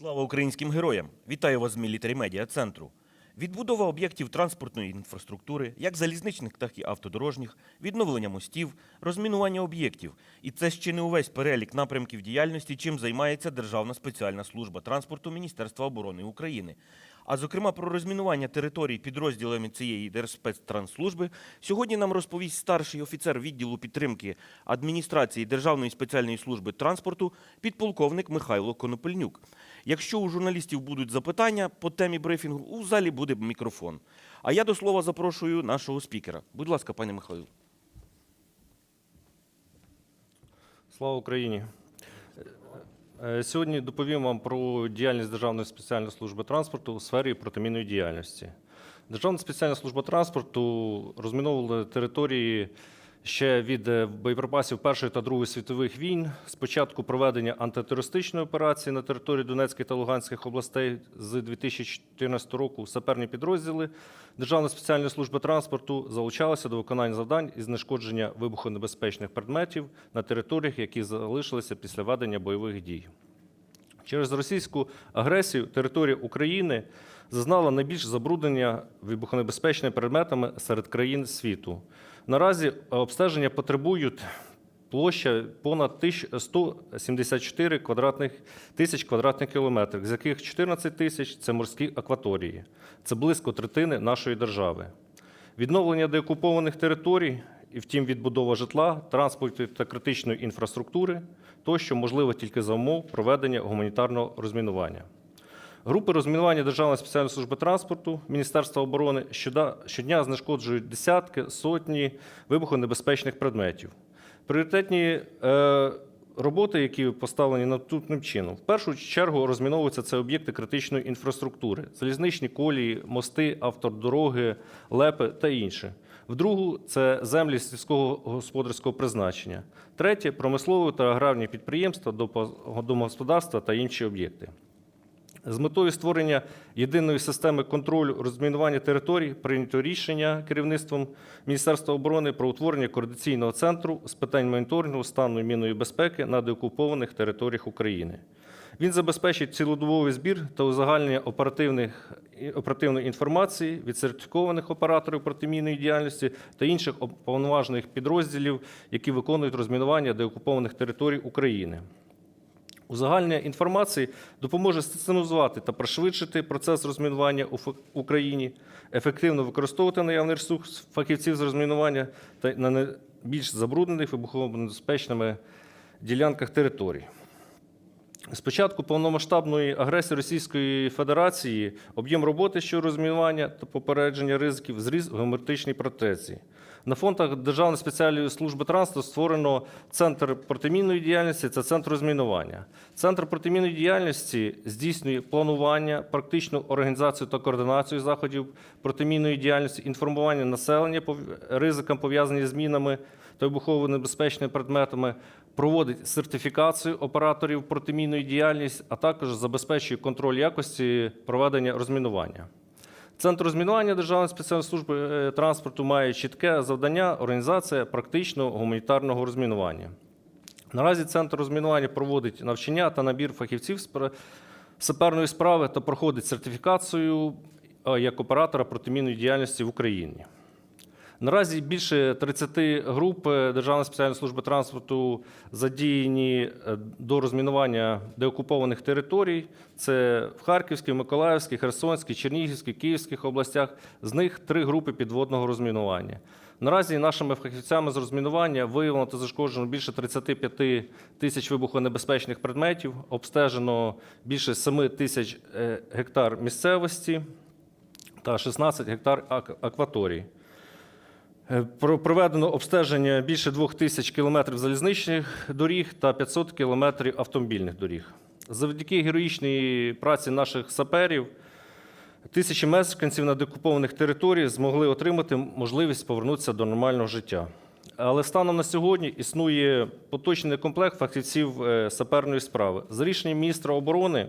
Слава українським героям! Вітаю вас з мілітарі медіа центру. Відбудова об'єктів транспортної інфраструктури, як залізничних, так і автодорожніх, відновлення мостів, розмінування об'єктів. І це ще не увесь перелік напрямків діяльності, чим займається Державна спеціальна служба транспорту Міністерства оборони України. А зокрема про розмінування територій підрозділами цієї Держспецтранслужби сьогодні нам розповість старший офіцер відділу підтримки адміністрації Державної спеціальної служби транспорту підполковник Михайло Конопельнюк. Якщо у журналістів будуть запитання по темі брифінгу, у залі буде мікрофон. А я до слова запрошую нашого спікера. Будь ласка, пане Михайло. Слава Україні! Е, Сьогодні доповім вам про діяльність Державної спеціальної служби транспорту у сфері протимінної діяльності. Державна спеціальна служба транспорту розміновувала території ще від е, боєприпасів Першої та Другої світових війн. Спочатку проведення антитерористичної операції на території Донецької та Луганських областей з 2014 року саперні підрозділи Державної спеціальної служби транспорту залучалися до виконання завдань із знешкодження вибухонебезпечних предметів на територіях, які залишилися після ведення бойових дій. Через російську агресію територія України зазнала найбільш забруднення вибухонебезпечними предметами серед країн світу. Наразі обстеження потребують площа понад 174 квадратних тисяч квадратних кілометрів, з яких 14 тисяч це морські акваторії. Це близько третини нашої держави. Відновлення деокупованих територій, і втім відбудова житла, транспорту та критичної інфраструктури тощо можливо тільки за умов проведення гуманітарного розмінування. Групи розмінування Державної спеціальної служби транспорту Міністерства оборони щода- щодня знешкоджують десятки, сотні вибухонебезпечних предметів. Пріоритетні е, роботи, які поставлені наступним чином. В першу чергу розміновуються це об'єкти критичної інфраструктури, залізничні колії, мости, автодороги, лепи та інше. В другу це землі сільського господарського призначення. Третє промислові та аграрні підприємства, домогосподарства та інші об'єкти. З метою створення єдиної системи контролю розмінування територій прийнято рішення керівництвом Міністерства оборони про утворення координаційного центру з питань моніторингу стану мінної безпеки на деокупованих територіях України. Він забезпечить цілодобовий збір та узагальнення оперативних, оперативної інформації від сертифікованих операторів протимінної діяльності та інших уповноважених підрозділів, які виконують розмінування деокупованих територій України. Узагальнення інформації допоможе систематизувати та пришвидшити процес розмінування у Україні, ефективно використовувати наявний ресурс фахівців з розмінування та на найбільш забруднених вибухонебезпечними ділянках територій. З початку повномасштабної агресії Російської Федерації об'єм роботи щодо розмінування та попередження ризиків зріс в геометричній протеції. На фондах Державної спеціальної служби транспорту створено центр протимінної діяльності це центр розмінування. Центр протимінної діяльності здійснює планування, практичну організацію та координацію заходів протимінної діяльності, інформування населення по ризикам пов'язані з мінами та вибухово-небезпечними предметами, проводить сертифікацію операторів протимінної діяльності, а також забезпечує контроль якості проведення розмінування. Центр розмінування Державної спеціальної служби е, транспорту має чітке завдання організація практичного гуманітарного розмінування. Наразі центр розмінування проводить навчання та набір фахівців з саперної справи та проходить сертифікацію е, як оператора протимінної діяльності в Україні. Наразі більше 30 груп е, Державної спеціальної служби транспорту задіяні е, до розмінування деокупованих територій. Це в Харківській, Миколаївській, Херсонській, Чернігівській, Київських областях. З них три групи підводного розмінування. Наразі нашими фахівцями з розмінування виявлено та зашкоджено більше 35 тисяч вибухонебезпечних предметів, обстежено більше 7 тисяч е, гектар місцевості та 16 гектар ак- акваторій. Про- Проведено обстеження більше двох тисяч кілометрів залізничних доріг та 500 кілометрів автомобільних доріг. Завдяки героїчній праці наших саперів тисячі мешканців на декупованих територіях змогли отримати можливість повернутися до нормального життя. Але станом на сьогодні існує поточний комплект фахівців е, саперної справи. За рішенням міністра оборони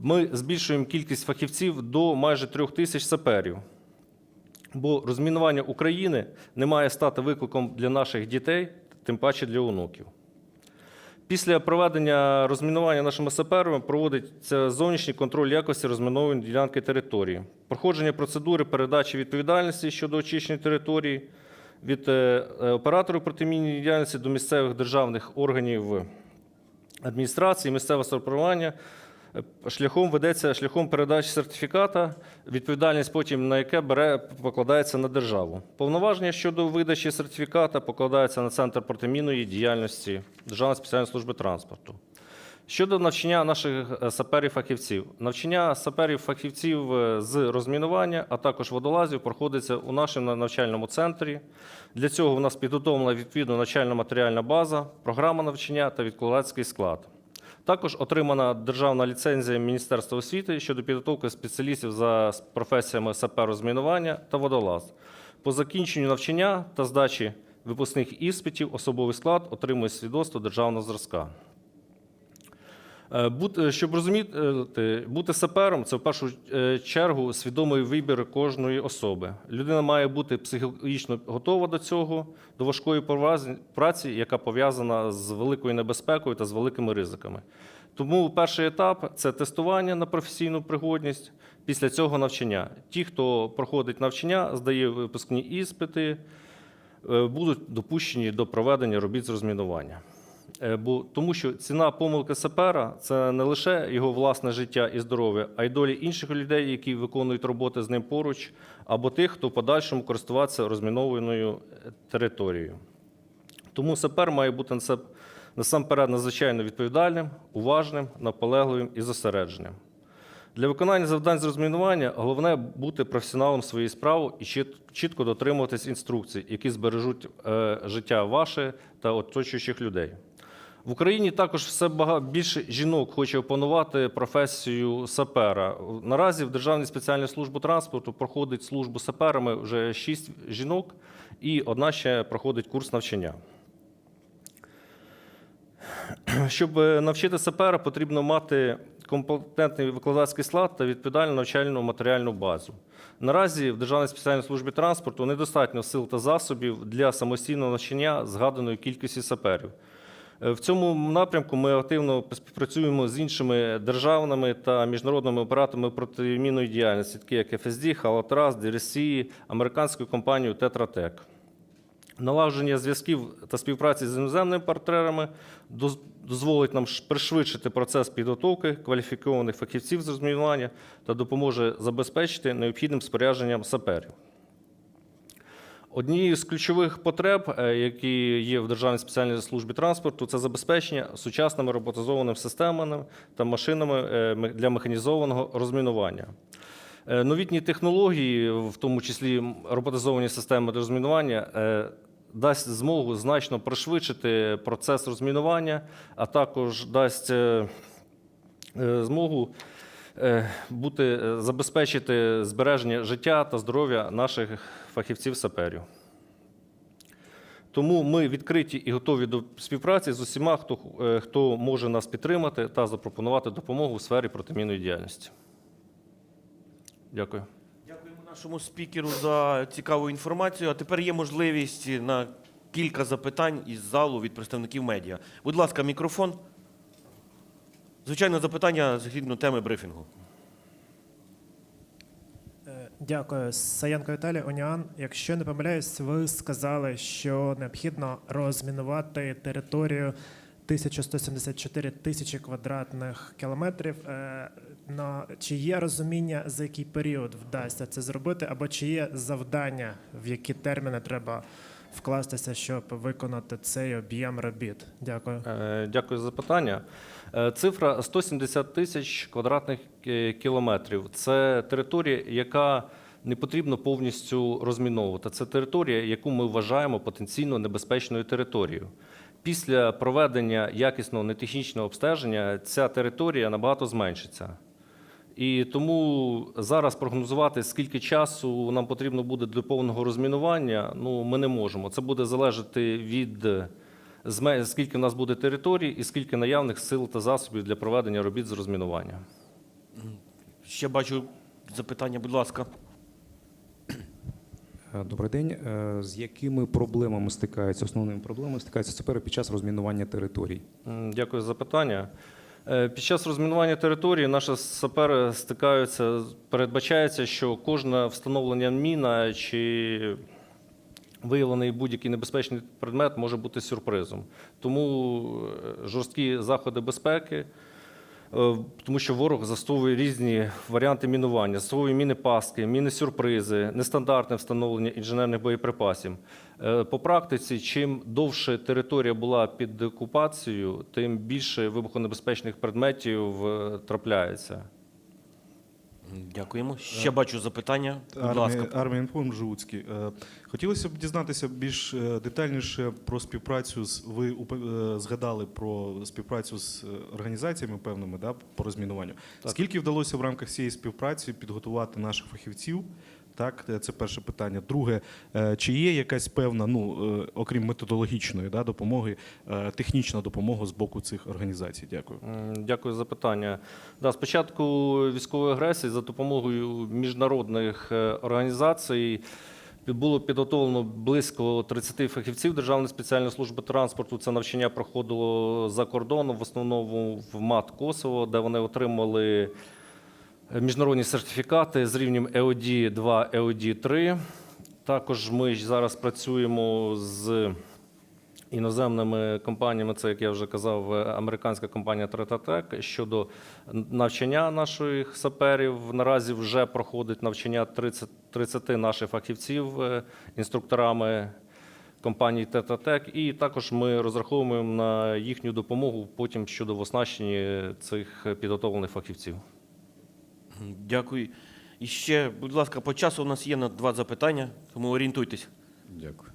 ми збільшуємо кількість фахівців до майже трьох тисяч саперів бо розмінування України не має стати викликом для наших дітей, тим паче для онуків. Після проведення розмінування нашими саперами проводиться зовнішній контроль якості розмінованої ділянки території, проходження процедури передачі відповідальності щодо очищення території від е, е, операторів протимінної діяльності до місцевих державних органів адміністрації, місцевого самоврядування шляхом ведеться шляхом передачі сертифіката, відповідальність потім на яке бере покладається на державу. Повноваження щодо видачі сертифіката покладається на центр протимінної діяльності Державної спеціальної служби транспорту. Щодо навчання наших е, саперів-фахівців, навчання саперів-фахівців е, з розмінування, а також водолазів проходиться у нашому навчальному центрі. Для цього у нас підготовлена відповідно навчально-матеріальна база, програма навчання та відкладацький склад. Також отримана державна ліцензія Міністерства освіти щодо підготовки спеціалістів за професіями сапер-розмінування та водолаз. По закінченню навчання та здачі випускних іспитів особовий склад отримує свідоцтво державного зразка. Е, бут- Щоб розуміти, бути сапером це в першу е, чергу свідомий вибір кожної особи. Людина має бути психологічно готова до цього, до важкої праці, яка пов'язана з великою небезпекою та з великими ризиками. Тому перший етап це тестування на професійну пригодність, після цього навчання. Ті, хто проходить навчання, здає випускні іспити, е, будуть допущені до проведення робіт з розмінування. Е, Бо тому, що ціна помилки сапера це не лише його власне життя і здоров'я, а й долі інших людей, які виконують роботи з ним поруч, або тих, хто в подальшому користуватися розмінованою е, територією. Тому сапер має бути насамперед надзвичайно відповідальним, уважним, наполегливим і зосередженим. Для виконання завдань з розмінування головне бути професіоналом своєї справи і чіт- чітко дотримуватись інструкцій, які збережуть е, життя ваше та оточуючих людей. В Україні також все бага- більше жінок хоче опанувати професію сапера. Наразі в Державній спеціальній службі транспорту проходить службу саперами вже шість жінок, і одна ще проходить курс навчання. Щоб е, навчити сапера, потрібно мати компетентний викладацький склад та відповідальну навчальну матеріальну базу. Наразі в Державній спеціальній службі транспорту недостатньо сил та засобів для самостійного навчання згаданої кількості саперів. Е, В цьому напрямку ми активно співпрацюємо з іншими державними та міжнародними операторами протимінної діяльності, такі як FSD, Халатрас, DRC, американською компанією Tech. Налагодження зв'язків та співпраці з іноземними партнерами дозволить нам пришвидшити процес підготовки кваліфікованих фахівців з розмінування та допоможе забезпечити необхідним спорядженням саперів. Однією з ключових потреб, е, які є в Державній спеціальній службі транспорту, це забезпечення сучасними роботизованими системами та машинами е, для механізованого розмінування. Е, Новітні технології, в тому числі роботизовані системи розмінування, дасть змогу значно пришвидшити процес розмінування, а також дасть змогу бути, е, забезпечити збереження життя та здоров'я наших фахівців-саперів. Тому ми відкриті і готові до співпраці з усіма, хто, е, хто може нас підтримати та запропонувати допомогу у сфері протимінної діяльності. Дякую. Дякуємо нашому спікеру за цікаву інформацію. А тепер є можливість на кілька запитань із залу від представників медіа. Будь ласка, мікрофон. Звичайно, запитання згідно теми брифінгу. Е, Дякую. Саянко Віталій Оніан. Якщо не помиляюсь, ви сказали, що необхідно розмінувати територію 1174 тисячі квадратних кілометрів. Е, На чи є розуміння, за який період вдасться це зробити, або чи є завдання, в які терміни треба вкластися, щоб виконати цей об'єм робіт? Дякую. Е, Дякую за запитання. Е, Цифра 170 тисяч квадратних е, кілометрів. Це територія, яка не потрібно повністю розміновувати. Це територія, яку ми вважаємо потенційно небезпечною територією. Після проведення якісного нетехнічного обстеження ця територія набагато зменшиться. І тому зараз прогнозувати, скільки часу нам потрібно буде для повного розмінування, ну ми не можемо. Це буде залежати від скільки в нас буде територій і скільки наявних сил та засобів для проведення робіт з розмінування. Ще бачу запитання, будь ласка. Е, Добрий день. Е, З якими проблемами стикаються, основними проблемами стикаються сапери під час розмінування територій? Дякую за питання. Е, Під час розмінування території наші сапери стикаються, передбачається, що кожне встановлення міна чи виявлений будь-який небезпечний предмет може бути сюрпризом. Тому е, жорсткі заходи безпеки, тому що ворог застосовує різні варіанти мінування, застосовує міни паски, міни сюрпризи, нестандартне встановлення інженерних боєприпасів. Е, По практиці, чим довше територія була під окупацією, тим більше вибухонебезпечних предметів е, трапляється. Дякуємо. Ще бачу запитання. Будь ласка. Армія, армія інформ Жуцький. Е, Хотілося б дізнатися більш е, детальніше про співпрацю з ви е, згадали про співпрацю з е, організаціями певними да, по розмінуванню. Так. Скільки вдалося в рамках цієї співпраці підготувати наших фахівців? Так, е, це перше питання. Друге, е, чи є якась певна, ну е, окрім методологічної да, допомоги, технічна допомога з боку цих організацій? Дякую. Дякую за питання. Да, з початку військової агресії за допомогою міжнародних організацій було підготовлено близько 30 фахівців Державної спеціальної служби транспорту. Це навчання проходило за кордоном, в основному в МАТ Косово, де вони отримали міжнародні сертифікати з рівнем EOD 2, EOD 3. Також ми зараз працюємо з іноземними компаніями, це, як я вже казав, е, американська компанія Третатек щодо навчання наших саперів. Наразі вже проходить навчання 30, 30 наших фахівців е, інструкторами компанії Тетатек. І також ми розраховуємо на їхню допомогу потім щодо в оснащенні цих підготовлених фахівців. Дякую. І ще, будь ласка, по часу у нас є на два запитання, тому орієнтуйтесь. Дякую.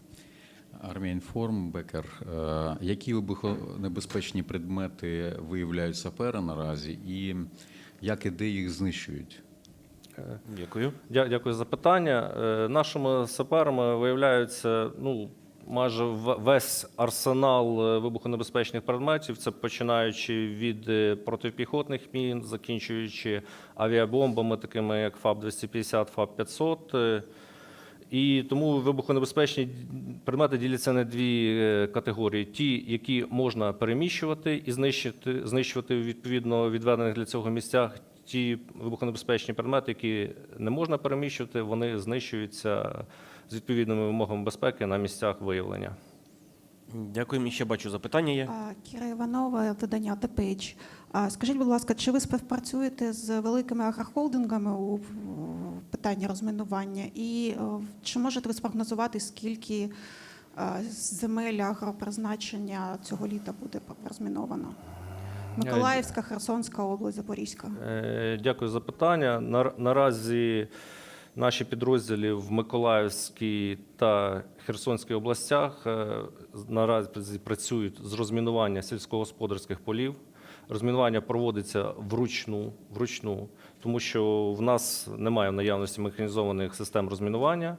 Армія інформ, Бекер. Е, Які вибухонебезпечні предмети виявляють сапери наразі, і як і де їх знищують? Дякую. Дя- Дякую за питання. Е, Нашими саперами виявляється ну, майже весь арсенал е, вибухонебезпечних предметів. Це починаючи від е, протипіхотних мін, закінчуючи авіабомбами, такими як ФАБ-250, ФАБ-500. Е, І тому вибухонебезпечні предмети діляться на дві категорії: ті, які можна переміщувати і знищити, знищувати відповідно відведених для цього місцях. Ті вибухонебезпечні предмети, які не можна переміщувати, вони знищуються з відповідними вимогами безпеки на місцях виявлення. Дякую. І ще бачу запитання є. Кіра Іванова, видання The Page. Скажіть, будь ласка, чи ви співпрацюєте з великими агрохолдингами у питанні розмінування? І е, чи можете ви спрогнозувати, скільки е, земель агропризначення цього літа буде розміновано? Миколаївська, Херсонська область, Запорізька. Е, Дякую за питання. Нар- Наразі наші підрозділи в Миколаївській та Херсонській областях е, наразі працюють з розмінування сільськогосподарських полів. Розмінування проводиться вручну, вручну, тому що в нас немає в наявності механізованих систем розмінування.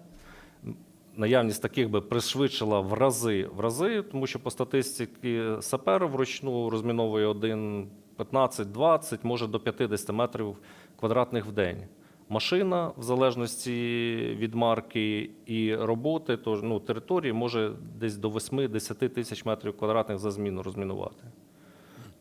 Наявність таких би пришвидшила в рази, в рази, тому що по статистиці сапер вручну розміновує один 15-20, може до 50 метрів квадратних в день. Машина, в залежності від марки і роботи, тож ну, території може десь до 8-10 тисяч метрів квадратних за зміну розмінувати.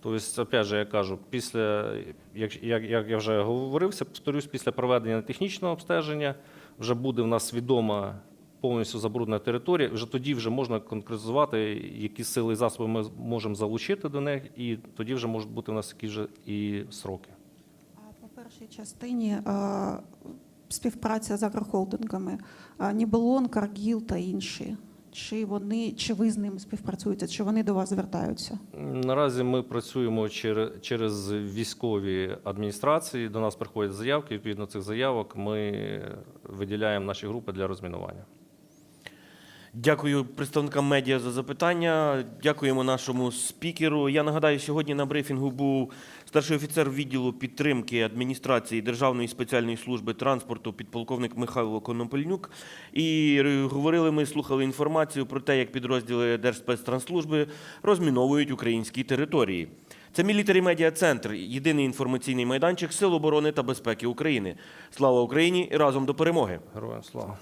Тобто, опять же, я кажу, після, як, як, як я вже говорився, повторюсь, після проведення технічного обстеження вже буде в нас відома повністю забруднена територія. Вже тоді вже можна конкретизувати, які сили і засоби ми можемо залучити до них, і тоді вже можуть бути в нас які вже і сроки. А По першій частині е, співпраця з агрохолдингами. Нібелон, Каргіл та інші. Чи вони, чи ви з ними співпрацюєте, чи вони до вас звертаються? Наразі ми працюємо через, через військові адміністрації. До нас приходять заявки. Відповідно цих заявок ми виділяємо наші групи для розмінування. Дякую представникам медіа за запитання. Дякуємо нашому спікеру. Я нагадаю, сьогодні на брифінгу був старший офіцер відділу підтримки адміністрації Державної спеціальної служби транспорту підполковник Михайло Конопельнюк. І говорили ми, слухали інформацію про те, як підрозділи Держспецтранслужби розміновують українські території. Це Мілітарі Медіа Центр, єдиний інформаційний майданчик Сил оборони та безпеки України. Слава Україні і разом до перемоги! Героям слава!